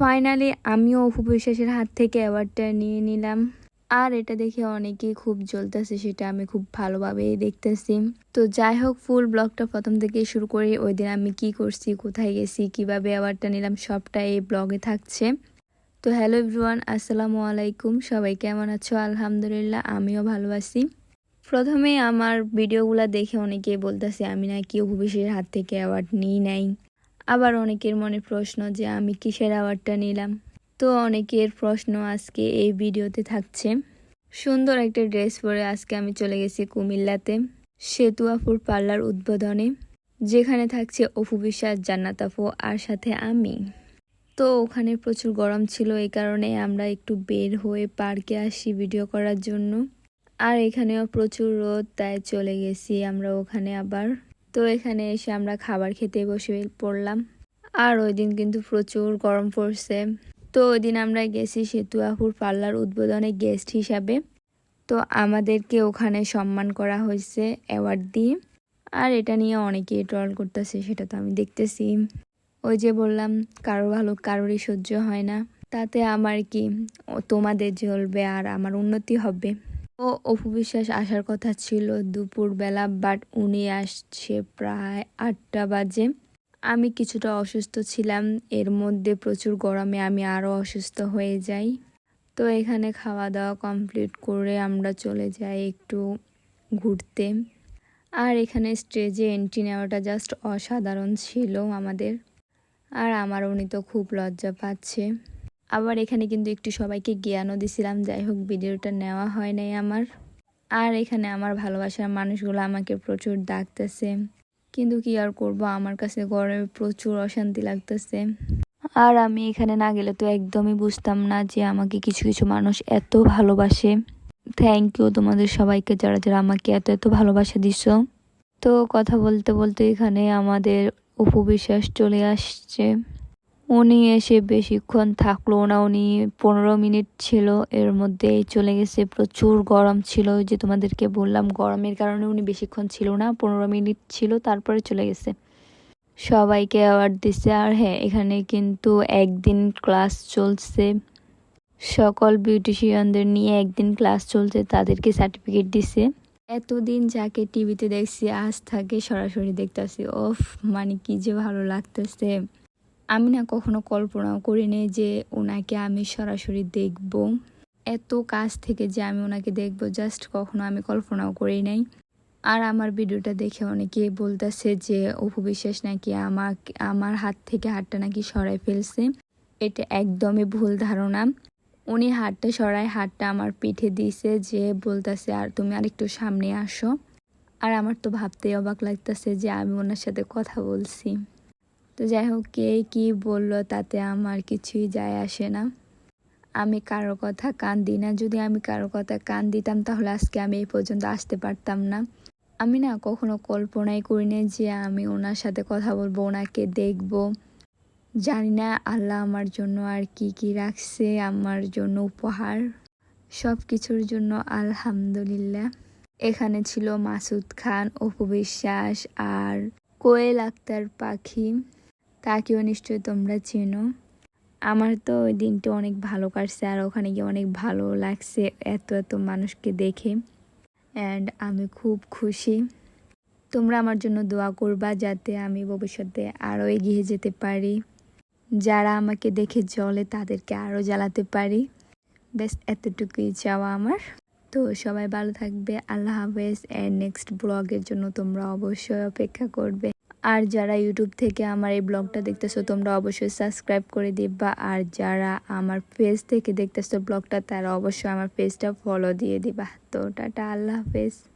Finally আমিও অপু বিশ্বাসের হাত থেকে অ্যাওয়ার্ডটা নিয়ে নিলাম। আর এটা দেখে অনেকেই খুব জ্বলতেছে, সেটা আমি খুব ভালোভাবেই দেখতেছি। তো যাই হোক ফুল ব্লগটা প্রথম থেকে শুরু করে। ওই দিন আমি কি করছি, কোথায় গেছি, কীভাবে অ্যাওয়ার্ডটা নিলাম, সবটা এই ব্লগে থাকছে। তো হ্যালো এভরিওয়ান আসসালামু আলাইকুম। সবাই কেমন আছো? আলহামদুলিল্লাহ, আমিও ভালো আছি। প্রথমে আমার ভিডিওগুলো দেখে অনেকেই বলতেছে, আমি নাকি অভিষেকের হাত থেকে অ্যাওয়ার্ড নিই নাই। আবার অনেকের মনে প্রশ্ন যে আমি কিসের অ্যাওয়ার্ডটা নিলাম? তো অনেকের প্রশ্ন আজকে এই ভিডিওতে থাকছে। সুন্দর একটা ড্রেস পরে আজকে আমি চলে গেছি কুমিল্লাতে, সেতুয়াপুর পার্লার উদ্বোধনে, যেখানে থাকছে অপু বিশ্বাস, জান্নাত আপু আর সাথে আমি। তো ওখানে প্রচুর গরম ছিল, এই কারণে আমরা একটু বের হয়ে পার্কে আসি ভিডিও করার জন্য। আর এখানেও প্রচুর রোদ, তাই চলে গেছি আমরা ওখানে আবার। তো এখানে এসে আমরা খাবার খেতে বসে পড়লাম। আর ওই দিন কিন্তু প্রচুর গরম পড়ছে। তো ওই দিন আমরা গেছি সেতুয়াপুর পার্লার উদ্বোধনে গেস্ট হিসাবে। তো আমাদেরকে ওখানে সম্মান করা হয়েছে অ্যাওয়ার্ড দিয়ে। আর এটা নিয়ে অনেকেই ট্রল করতেছে, সেটা তো আমি দেখতেছি। ওই যে বললাম, কারও ভালো, কারোরই সহ্য হয় না। তাতে আমার কি, তোমাদের জ্বলবে আর আমার উন্নতি হবে। ও অপু বিশ্বাস আসার কথা ছিল দুপুরবেলা বাট উনি আসছে প্রায় আটটা বাজে। আমি কিছুটা অসুস্থ ছিলাম, এর মধ্যে প্রচুর গরমে আমি আরও অসুস্থ হয়ে যাই। তো এখানে খাওয়া দাওয়া কমপ্লিট করে আমরা চলে যাই একটু ঘুরতে। আর এখানে স্টেজে এন্ট্রি নেওয়াটা জাস্ট অসাধারণ ছিল আমাদের। আর আমার উনি তো খুব লজ্জা পাচ্ছে। আবার এখানে কিন্তু একটু সবাইকে জ্ঞানও দিছিলাম, যাই হোক ভিডিওটা নেওয়া হয় নাই আমার। আর এখানে আমার ভালোবাসার মানুষগুলো আমাকে প্রচুর ডাকতেছে, কিন্তু কি আর করব, আমার কাছে গরমে প্রচুর অশান্তি লাগতেছে। আর আমি এখানে না গেলে তো একদমই বুঝতাম না যে আমাকে কিছু কিছু মানুষ এত ভালোবাসে। থ্যাংক ইউ তোমাদের সবাইকে যারা যারা আমাকে এত এত ভালোবাসা দিছ। তো কথা বলতে বলতে এখানে আমাদের উপবিশ্বাস চলে আসছে। উনি এসে বেশিক্ষণ থাকল না, উনি পনেরো মিনিট ছিল, এর মধ্যে চলে গেছে, প্রচুর গরম ছিল যে তোমাদেরকে বললাম, গরমের কারণে উনি বেশিক্ষণ ছিল না, পনেরো মিনিট ছিল, তারপরে চলে গেছে। সবাইকে অ্যাওয়ার্ড দিচ্ছে আর হ্যাঁ এখানে কিন্তু একদিন ক্লাস চলছে। সকল বিউটিশিয়ানদের নিয়ে একদিন ক্লাস চলছে, তাদেরকে সার্টিফিকেট দিছে। এতদিন যাকে টিভিতে দেখছি, আজ থাকে সরাসরি দেখতেছি, ওফ মানে কি যে ভালো লাগতেছে। আমি না কখনো কল্পনাও করিনি যে ওনাকে আমি সরাসরি দেখব। এত কাছ থেকে যে আমি ওনাকে দেখব, জাস্ট কখনো আমি কল্পনাও করি নাই। আর আমার ভিডিওটা দেখে অনেকে বলতেছে যে, অপু বিশ্বাস নাকি আমার আমার হাত থেকে হাতটা নাকি সরাই ফেলছে? এটা একদমই ভুল ধারণা। উনি হাতটা সরাই হাতটা আমার পিঠে দিছে যে বলতেছে, আর তুমি আরেকটু সামনে আসো। আর আমার তো ভাবতেই অবাক লাগতেছে যে আমি ওনার সাথে কথা বলছি। তো যাই হোক কে কী বলল তাতে আমার কিছুই যায় আসে না। আমি কারও কথা কান দিই না। যদি আমি কারও কথা কান দিতাম তাহলে আজকে আমি এই পর্যন্ত আসতে পারতাম না। আমি না কখনো কল্পনাই করি করিনি যে আমি ওনার সাথে কথা বলব, ওনাকে দেখব। জানি না আল্লাহ আমার জন্য আর কি কি রাখছে, আমার জন্য উপহার। সব কিছুর জন্য আলহামদুলিল্লাহ। এখানে ছিল মাসুদ খান, অপু বিশ্বাস আর কোয়েল আক্তার পাখি। তাকেও নিশ্চয়ই তোমরা চেনো। আমার তো ওই দিনটা অনেক ভালো কাটছে আর ওখানে গিয়ে অনেক ভালো লাগছে এত এত মানুষকে দেখে। অ্যান্ড আমি খুব খুশি। তোমরা আমার জন্য দোয়া করবা যাতে আমি ভবিষ্যতে আরও এগিয়ে যেতে পারি। যারা আমাকে দেখে জলে তাদেরকে আরও জ্বালাতে পারি। ব্যাস, এতটুকুই চাওয়া আমার। তো সবাই ভালো থাকবে, আল্লাহ হাফেজ। অ্যান্ড নেক্সট ব্লগের জন্য তোমরা অবশ্যই অপেক্ষা করবে। আর যারা ইউটিউব থেকে আমার এই ব্লগটা দেখতেছো, তোমরা অবশ্যই সাবস্ক্রাইব করে দিবা। আর যারা আমার ফেস থেকে দেখতেছো ব্লগটা, তারা অবশ্যই আমার ফেসটা ফলো দিয়ে দিবা। তো টাটা, আল্লাহ হাফেজ।